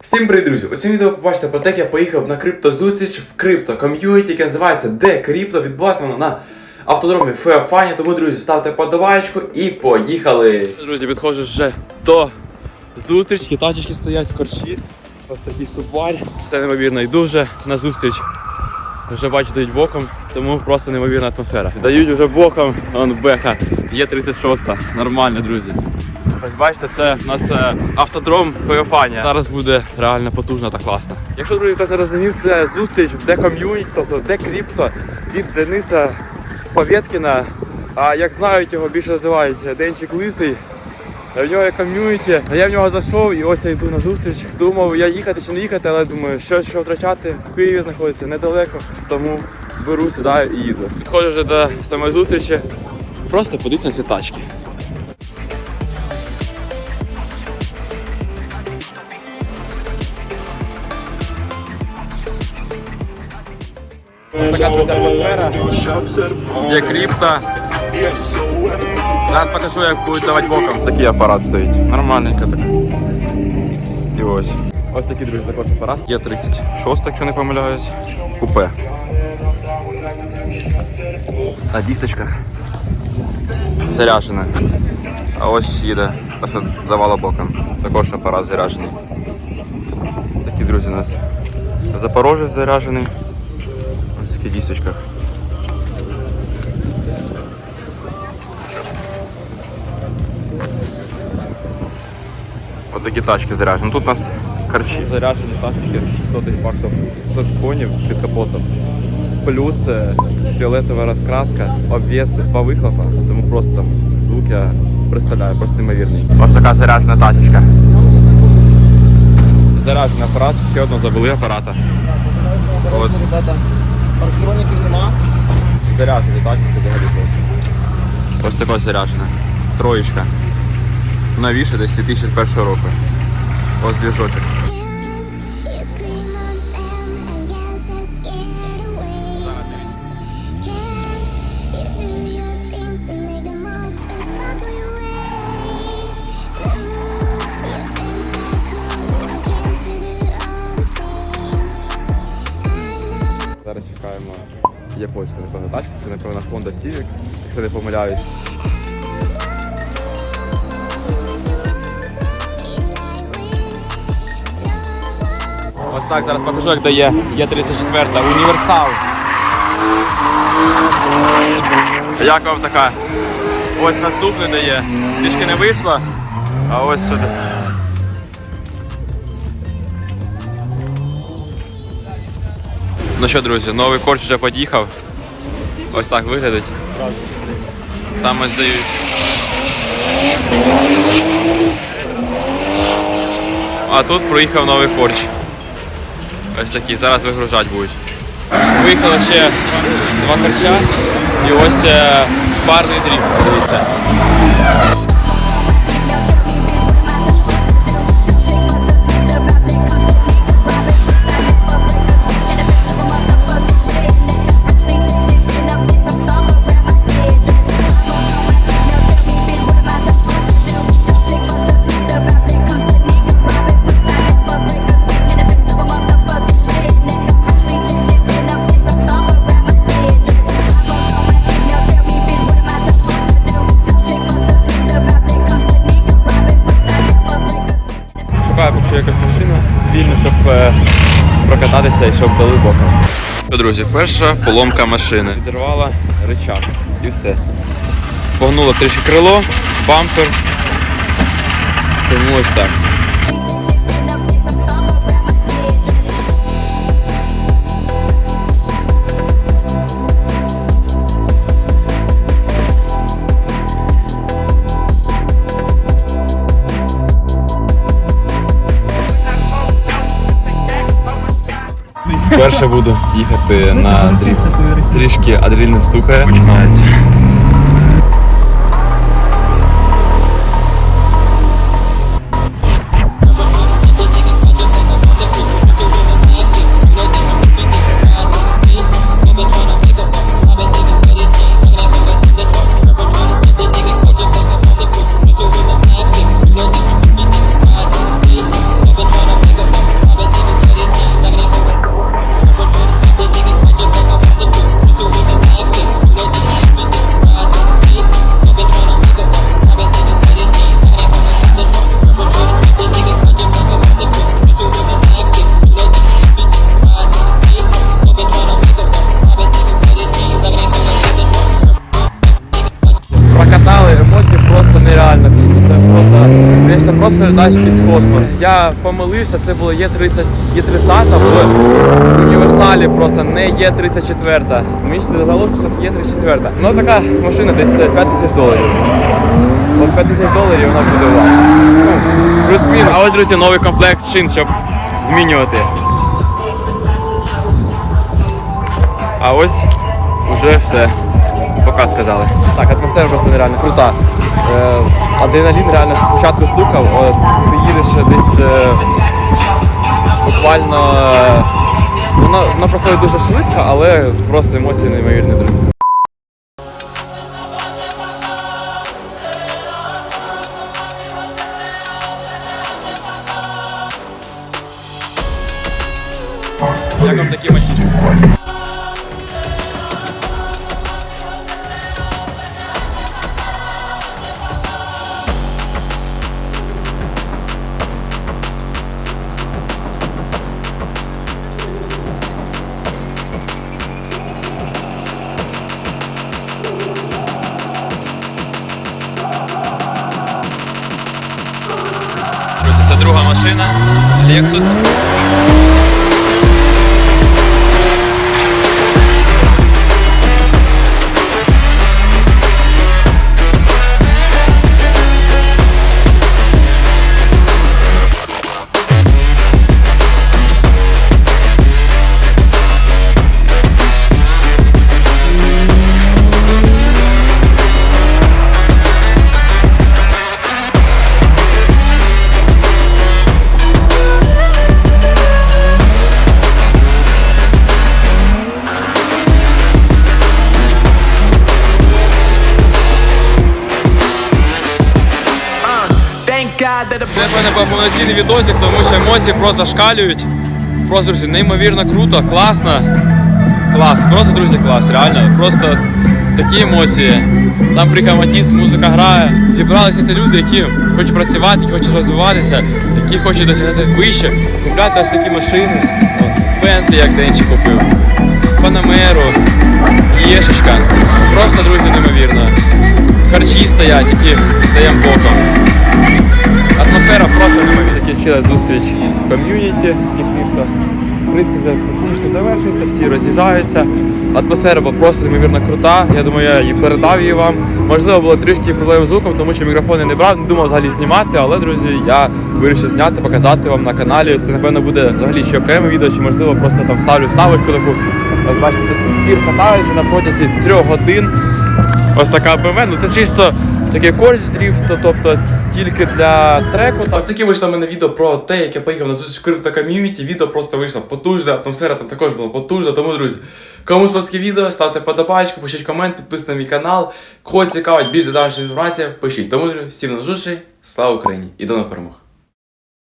Всім привіт, друзі! У цьому відео побачите про те, як я поїхав на криптозустріч в крипто ком'юніті, яке називається Де Крипто. Відбулася вона на автодромі Феофані. Тому, друзі, ставте подобаєчку і поїхали! Друзі, підходжу вже до зустрічки, тачечки стоять, корчі. Ось такий субарь. Все неймовірно, йду вже на зустріч. Вже бачу, дають боком, тому просто неймовірна атмосфера. Дають вже боком, он беха. Є 36 нормально, друзі. Ось бачите, це у нас е, автодром Феофанія. Зараз буде реально потужно та класно. Якщо друзі хтось не розумів, це зустріч в Деком'юніті, тобто Декрипто від Дениса Повєткіна. А як знають, його більше називають Денчик Лисий. В нього є ком'юніті. Я в нього зайшов і ось я йду на зустріч. Думав, я їхати чи не їхати, але думаю, що, що втрачати в Києві знаходиться недалеко, тому беру, сідаю і їду. Підходжу вже до самої зустрічі. Просто подивіться на ці тачки. Така атмосфера. Є крипто. Зараз покажу, як будуть давати боком. Ось такий апарат стоїть. Нормальненько так. І ось. Ось такий, друзі, також апарат. Є 36, якщо не помиляюсь. Купе. На дісточках. Заряджена. А ось їде. Та що давало боком. Також апарат заряджений. Такі, друзі, у нас Запорожець заряджений. Ось в таких дісточках. Ось тачки заряджені. Тут у нас харчі. Заряджені тачки 100 тисяч баксів. 500 конів під капотом. Плюс е, фіолетова розкраска, обвеси, два вихлопа. Тому просто там звук я представляю, просто неймовірний. Ось така заряджена тачечка. Заряджений апарат, ще одного забули апарата. От. Ребята, парктроників нема. Заряджений, так? Взагалі просто. Ось така заряджена. Троєчка. Новіше десь 2001 року. Ось know. Зараз чекаємо японську, напевно, тачку. Це, напевно, Honda Civic, якщо не помиляюсь. Ось так, зараз покажу, як дає є 34 універсал. Як вам така? Ось наступний дає. Трішки не вийшло, а ось сюди. Ну що, друзі, новий корч вже під'їхав. Ось так виглядить. Там ось дають. А тут проїхав новий корч. Ось такі, зараз вигружати будуть. Виїхали ще два харча і ось е, парний дріфт. Дивіться. Шукаю поки що якась машина вільно, щоб е, прокататися і щоб дали боком. Що, друзі, перша поломка машини. Відірвала речак і все. Погнуло трішки крило, бампер. Тому ось так. Перше буду їхати на дріфт. Трішки адреналін стукає. Починається. Це далі якийсь космос. Я помилився, це було Є30, Є30 в універсалі просто не Є34. Мені здалося, що це Є34. Ну така машина десь 5 тисяч доларів. От 5 тисяч доларів вона буде у вас. Ну, плюс-мінус. А ось, друзі, новий комплект шин, щоб змінювати. А ось вже все. Пока сказали. Так, атмосфера просто нереально крута. Адреналін реально спочатку стукав, от, ти їдеш десь е, буквально. Е, воно, воно проходить дуже швидко, але просто емоції неймовірні, друзі. Як вам такі машини? Lexus. Це в мене повноцінний відосик, тому що емоції просто шкалюють. Просто, друзі, неймовірно круто, класно. Клас, просто, друзі, клас, реально. Просто такі емоції. Там приїхав музика грає. Зібралися ті люди, які хочуть працювати, які хочуть розвиватися, які хочуть досягати вище, купляти ось такі машини. Бентлі, як Денчик купив, Панамеру, Єшечка. Просто, друзі, неймовірно. Харчі стоять, які даємо боком. Атмосфера просто неймовірна. Закінчилась зустріч в ком'юніті крипто. В принципі, вже потішки завершується, всі роз'їжджаються. Атмосфера була просто неймовірно крута. Я думаю, я її передав її вам. Можливо, було трішки проблем з звуком, тому що мікрофони не брав, не думав взагалі знімати, але, друзі, я вирішив зняти, показати вам на каналі. Це, напевно, буде взагалі ще окреме відео, чи можливо просто там ставлю ставочку таку. Ось бачите, збір катаю вже на протязі трьох годин. Ось така BMW, ну це чисто таке корч дріфт, тобто тільки для треку. Ось таке вийшло в мене відео про те, як я поїхав на зустріч крипто ком'юніті. Відео просто вийшло потужне, атмосфера там також була потужна. Тому, друзі, кому сподобалось відео, ставте подобайку, пишіть комент, підписуйтесь на мій канал. Кого цікавить більш детальна інформація, пишіть. Тому, друзі, всім на зустрічі, слава Україні і до нових перемог!